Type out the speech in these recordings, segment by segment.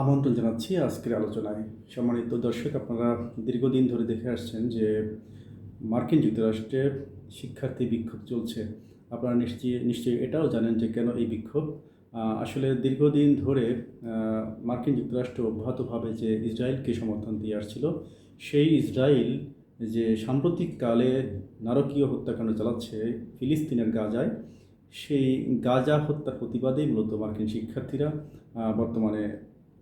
আমন্ত্রণ জানাচ্ছি আজকের আলোচনায়। সম্মানিত দর্শক, আপনারা দীর্ঘদিন ধরে দেখে আসছেন যে মার্কিন যুক্তরাষ্ট্রে শিক্ষার্থী বিক্ষোভ চলছে। আপনারা নিশ্চয়ই নিশ্চয়ই এটাও জানেন যে কেন এই বিক্ষোভ? আসলে দীর্ঘদিন ধরে মার্কিন যুক্তরাষ্ট্র অব্যাহতভাবে যে ইসরায়েলকে সমর্থন দিয়ে আসছিল, সেই ইসরায়েল যে সাম্প্রতিককালে নারকীয় হত্যাকাণ্ড চালাচ্ছে ফিলিস্তিনের গাজায়, সেই গাজা হত্যার প্রতিবাদেই মূলত মার্কিন শিক্ষার্থীরা বর্তমানে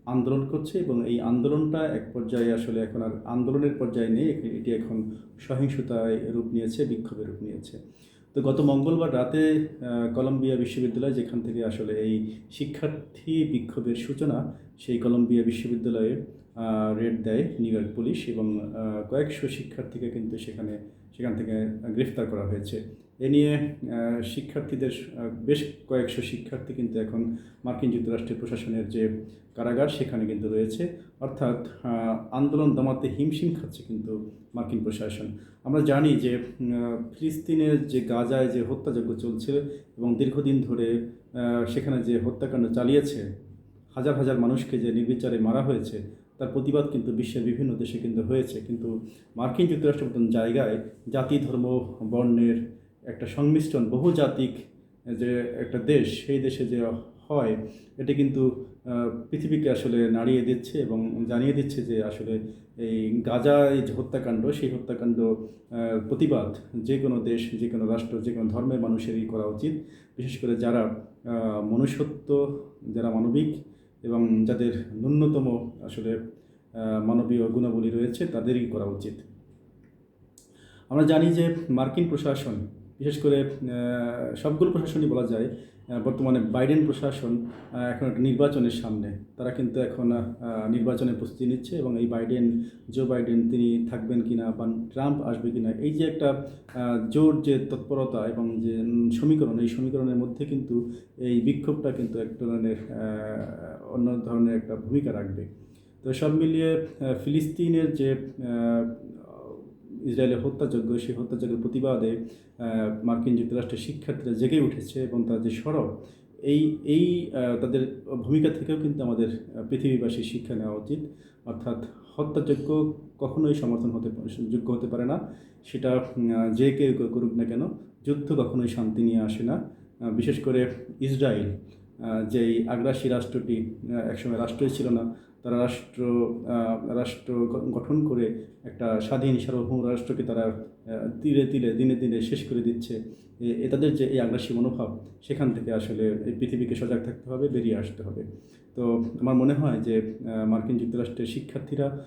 আন্দোলন করছে এবং এই আন্দোলনটা এক পর্যায়ে আসলে এখন আর আন্দোলনের পর্যায়ে নেই এটি এখন সহিংসতায় রূপ নিয়েছে বিক্ষোভের রূপ নিয়েছে। তো গত মঙ্গলবার রাতে কলম্বিয়া বিশ্ববিদ্যালয় যেখান থেকে আসলে এই শিক্ষার্থী বিক্ষোভের সূচনা সেই কলম্বিয়া বিশ্ববিদ্যালয়ে রেড দেয় নিউ ইয়র্ক পুলিশ এবং কয়েকশো শিক্ষার্থীকে কিন্তু সেখানে, সেখান থেকে গ্রেফতার করা হয়েছে। এ নিয়ে শিক্ষার্থীদের বেশ কয়েকশো শিক্ষার্থী কিন্তু এখন মার্কিন যুক্তরাষ্ট্রের প্রশাসনের যে কারাগার সেখানে কিন্তু রয়েছে। অর্থাৎ আন্দোলন দমাতে হিমশিম খাচ্ছে কিন্তু মার্কিন প্রশাসন। আমরা জানি যে ফিলিস্তিনের যে গাজায় যে হত্যাযজ্ঞ চলছে এবং দীর্ঘদিন ধরে সেখানে যে হত্যাকাণ্ড চালিয়েছে হাজার হাজার মানুষকে যে নির্বিচারে মারা হয়েছে, তার প্রতিবাদ কিন্তু বিশ্বের বিভিন্ন দেশে কিন্তু হয়েছে। কিন্তু মার্কিন যুক্তরাষ্ট্রের মতন জায়গায় জাতি, ধর্ম, বর্ণের একটা সংমিশ্রণ বহুজাতিক যে একটা দেশ, সেই দেশে যে হয়, এটি কিন্তু পৃথিবীকে আসলে নাড়িয়ে দিচ্ছে এবং জানিয়ে দিচ্ছে যে আসলে এই গাজা, এই যে হত্যাকাণ্ড, সেই হত্যাকাণ্ড প্রতিবাদ যে কোনো দেশ, যে কোনো রাষ্ট্র, যে কোনো ধর্মের মানুষেরই করা উচিত। বিশেষ করে যারা মনুষ্যত্ব, যারা মানবিক এবং যাদের ন্যূনতম আসলে মানবীয় গুণাবলী রয়েছে, তাদেরই করা উচিত। আমরা জানি যে মার্কিন প্রশাসন বিশেষ করে সবগুলো প্রশাসনই বলা যায় বর্তমানে বাইডেন প্রশাসন এখন একটা নির্বাচনের সামনে। তারা কিন্তু এখন নির্বাচনের প্রস্তুতি নিচ্ছে এবং এই বাইডেন, জো বাইডেন তিনি থাকবেন কিনা বা ট্রাম্প আসবে কিনা, এই যে একটা জোর যে তৎপরতা এবং যে সমীকরণ, এই সমীকরণের মধ্যে কিন্তু এই বিক্ষোভটা কিন্তু এক ধরনের অন্য ধরনের একটা ভূমিকা রাখবে। তো সব মিলিয়ে ফিলিস্তিনের যে ইসরায়েলের হত্যাযজ্ঞ সেই হত্যাযজ্ঞের প্রতিবাদে মার্কিন যুক্তরাষ্ট্রের শিক্ষার্থীরা জেগে উঠেছে এবং তার যে সরব এই এই তাদের ভূমিকা থেকেও কিন্তু আমাদের আহ, পৃথিবীবাসী শিক্ষা নেওয়া উচিত। অর্থাৎ হত্যাযজ্ঞ কখনোই সমর্থন হতে যোগ্য হতে পারে না। সেটা যে কেউ করুক না কেন যুদ্ধ কখনোই শান্তি নিয়ে আসে না। বিশেষ করে ইসরায়েল যেই আগ্রাসী রাষ্ট্রটি একসময় রাষ্ট্রই ছিল না তারা রাষ্ট্র রাষ্ট্র গঠন করে একটা স্বাধীন সার্বভৌম রাষ্ট্রকে তারা তিলে তিলে, দিনে দিনে শেষ করে দিচ্ছে। এ- তাদের যে এই আগ্রাসী মনোভাব, সেখান থেকে আসলে এই পৃথিবীকে সজাগ থাকতে হবে, বেরিয়ে আসতে হবে। তো আমার মনে হয় যে মার্কিন যুক্তরাষ্ট্রের শিক্ষার্থীরা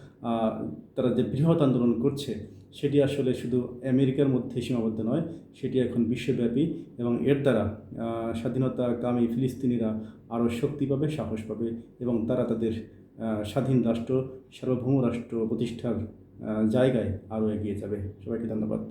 তারা যে বৃহৎ আন্দোলন করছে, সেটি আসলে শুধু আমেরিকার মধ্যে সীমাবদ্ধ নয়, সেটি এখন বিশ্বব্যাপী এবং এর দ্বারা স্বাধীনতাকামী ফিলিস্তিনিরা আরও শক্তি পাবে, সাহস পাবে এবং তারা তাদের স্বাধীন রাষ্ট্র সার্বভৌম রাষ্ট্র প্রতিষ্ঠার জায়গায় আরও এগিয়ে যাবে। সবাইকে ধন্যবাদ।